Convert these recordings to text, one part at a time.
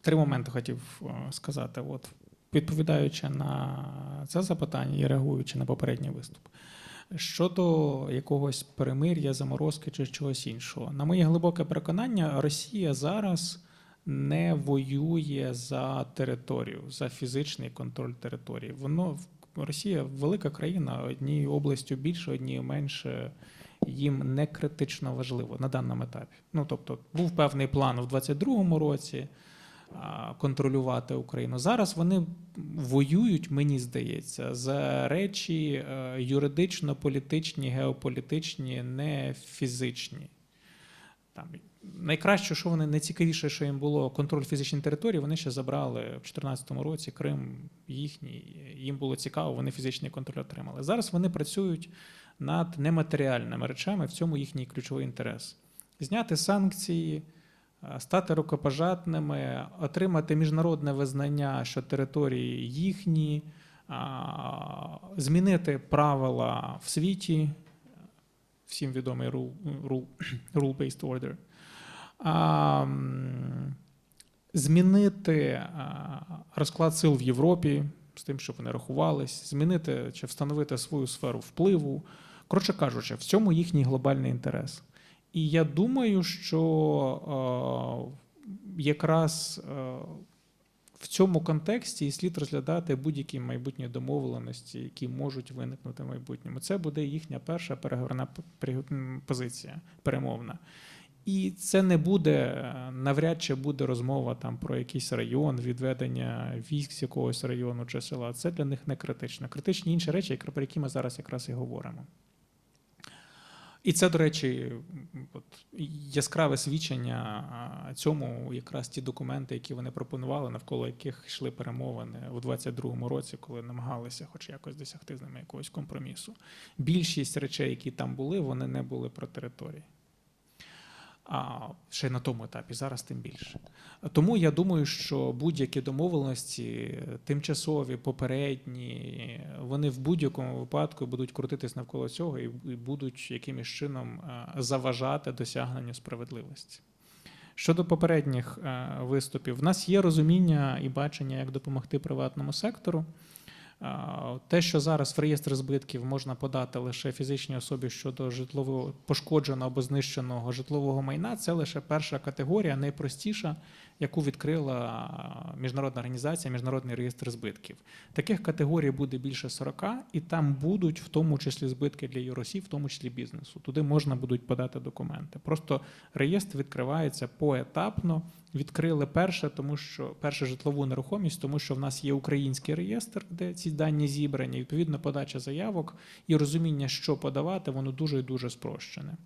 Три моменти хотів е, сказати. От, відповідаючи на це запитання і реагуючи на попередній виступ. Щодо якогось перемир'я, заморозки чи чогось іншого, на моє глибоке переконання, Росія зараз не воює за територію, за фізичний контроль території. Воно Росія велика країна, однією областю більше, однією менше. Їм не критично важливо на даному етапі. Ну тобто, був певний план в 22-му році контролювати Україну. Зараз вони воюють, мені здається, за речі е, юридично-політичні, геополітичні, не фізичні. Там найкраще, що вони найцікавіше, що їм було контроль фізичної території, вони ще забрали в 2014 році Крим їхній. Їм було цікаво, вони фізичний контроль отримали. Зараз вони працюють над нематеріальними речами, в цьому їхній ключовий інтерес. Зняти санкції, е, стати рукопожатними, отримати міжнародне визнання, що території їхні, змінити правила в світі, всім відомий rule- rule- rule-based order. Змінити розклад сил в Європі з тим, щоб вони рахувались, змінити чи встановити свою сферу впливу. Коротше кажучи, в цьому їхній глобальний інтерес. І я думаю, що е, якраз е, в цьому контексті слід розглядати будь-які майбутні домовленості, які можуть виникнути в майбутньому. Це буде їхня перша переговорна позиція, перемовна. І це не буде навряд чи буде розмова там про якийсь район, відведення військ з якогось району чи села. Це для них не критично. Критичні інші речі, про які ми зараз якраз і говоримо. І це, до речі, от, яскраве свідчення цьому якраз ті документи, які вони пропонували, навколо яких йшли перемовини у 22-му році, коли намагалися хоч якось досягти з ними якогось компромісу. Більшість речей, які там були, вони не були про території. А ще на тому етапі, зараз тим більше. Тому я думаю, що будь-які домовленості, тимчасові, попередні, вони в будь-якому випадку будуть крутитись навколо цього і будуть якимось чином е, заважати досягненню справедливості. Щодо попередніх е, виступів, в нас є розуміння і бачення, як допомогти приватному сектору. Те, що зараз в реєстр збитків можна подати лише фізичній особі щодо житлового пошкодженого або знищеного житлового майна, це лише перша категорія, найпростіша, яку відкрила міжнародна організація, міжнародний реєстр збитків. Таких категорій буде більше 40, і там будуть в тому числі збитки для юросів, в тому числі бізнесу. Туди можна будуть подати документи. Просто реєстр відкривається поетапно. Відкрили перше, тому що перше житлову нерухомість, тому що в нас є український реєстр, де ці дані зібрані. Відповідно, подача заявок і розуміння, що подавати, воно дуже і дуже спрощене.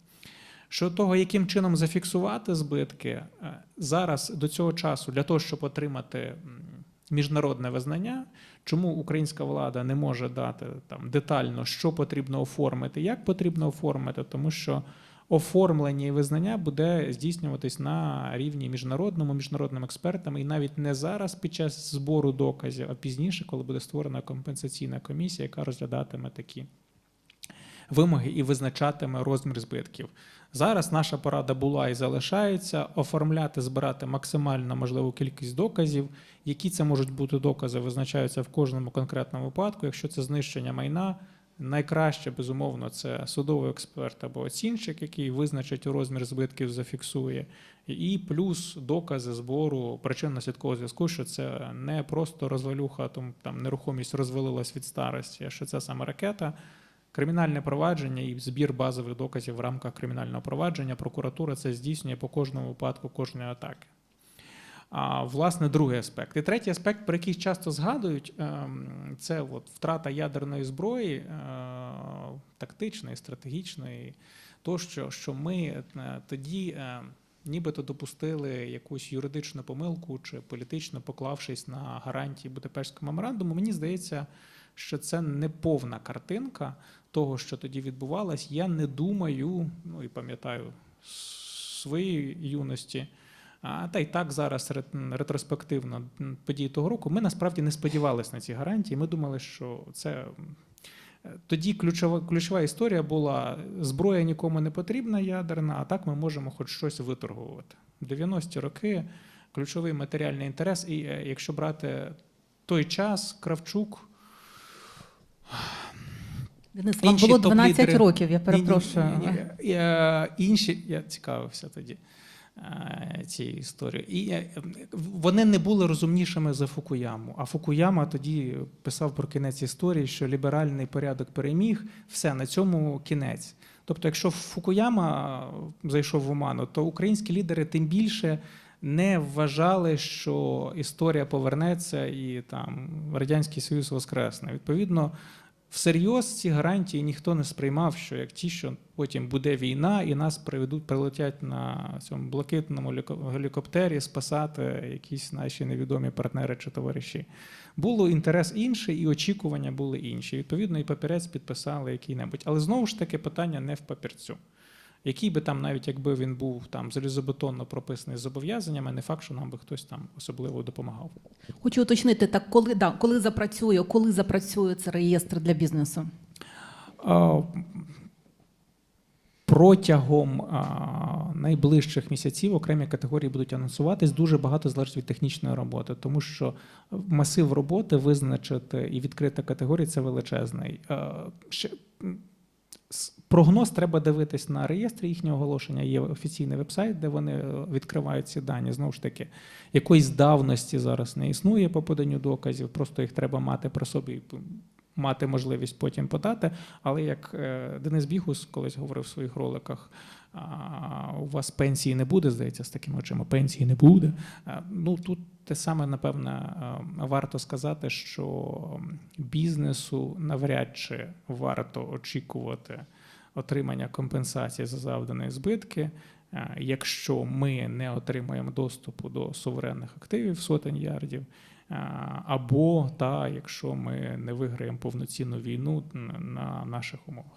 Щодо того, яким чином зафіксувати збитки, е, зараз до цього часу для того, щоб отримати міжнародне визнання, чому українська влада не може дати там детально, що потрібно оформити, як потрібно оформити, тому що оформлення і визнання буде здійснюватись на рівні міжнародному, міжнародними експертами, і навіть не зараз під час збору доказів, а пізніше, коли буде створена компенсаційна комісія, яка розглядатиме такі вимоги і визначатиме розмір збитків. Зараз наша порада була і залишається оформляти, збирати максимально можливу кількість доказів. Які це можуть бути докази, визначаються в кожному конкретному випадку. Якщо це знищення майна, найкраще, безумовно, це судовий експерт або оцінщик, який визначить розмір збитків, зафіксує, і плюс докази збору причинно-слідкового зв'язку, що це не просто розвалюха, там, там нерухомість розвалилась від старості, а що це саме ракета. Кримінальне провадження і збір базових доказів в рамках кримінального провадження прокуратура це здійснює по кожному випадку кожної атаки. А власне другий аспект. І третій аспект, про який часто згадують, ем, це от втрата ядерної зброї, е, тактичної, стратегічної, тощо, що ми е, тоді е, нібито допустили якусь юридичну помилку чи політично поклавшись на гарантії Будапештського меморандуму. Мені здається, що це не повна картинка того, що тоді відбувалось. Я не думаю, ну і пам'ятаю своєї юності. Та й так зараз ретроспективно події того року. Ми насправді не сподівалися на ці гарантії. Ми думали, що це е, тоді ключова, ключова історія була: зброя нікому не потрібна ядерна, а так ми можемо хоч щось виторгувати. 90-ті роки, ключовий матеріальний інтерес. І е, якщо брати той час, Кравчук. Денис, вам було 12 років, я перепрошую. ні, ні, ні. Інші, я цікавився тоді е, цією історією. І е, вони не були розумнішими за Фукуяму. А Фукуяма тоді писав про кінець історії, що ліберальний порядок переміг, все, на цьому кінець. Тобто, якщо Фукуяма зайшов в оману, то українські лідери тим більше не вважали, що історія повернеться і там Радянський Союз воскресне. Відповідно, всерйоз ці гарантії ніхто не сприймав, що як ті, що потім буде війна, і нас приведуть, прилетять на цьому блакитному ліко- гелікоптері спасати якісь наші невідомі партнери чи товариші. Було інтерес інший, і очікування були інші. Відповідно, і папірець підписали який-небудь. Але знову ж таки питання не в папірцю. Який би там, навіть якби він був там залізобетонно прописаний з зобов'язаннями, не факт, що нам би хтось там особливо допомагав. Хочу уточнити, так коли, да, коли запрацює, коли запрацює це реєстр для бізнесу? А, Протягом а, найближчих місяців окремі категорії будуть анонсуватись. Дуже багато залежить від технічної роботи, тому що масив роботи визначити і відкрита категорія це величезний. А, ще, Прогноз треба дивитись на реєстрі їхнього оголошення. Є офіційний вебсайт, де вони е, відкривають ці дані. Знову ж таки, якоїсь давності зараз не існує по поданню доказів, просто їх треба мати при собі. Мати можливість потім подати, але як е, Денис Бігус колись говорив в своїх роликах, у вас пенсії не буде, здається, з такими очима, пенсії не буде. А, Ну тут те саме, напевне, е, варто сказати, що бізнесу навряд чи варто очікувати отримання компенсації за завдані збитки, е, якщо ми не отримаємо доступу до суверенних активів сотень ярдів. е, Або та якщо ми не виграємо повноцінну війну на наших умовах.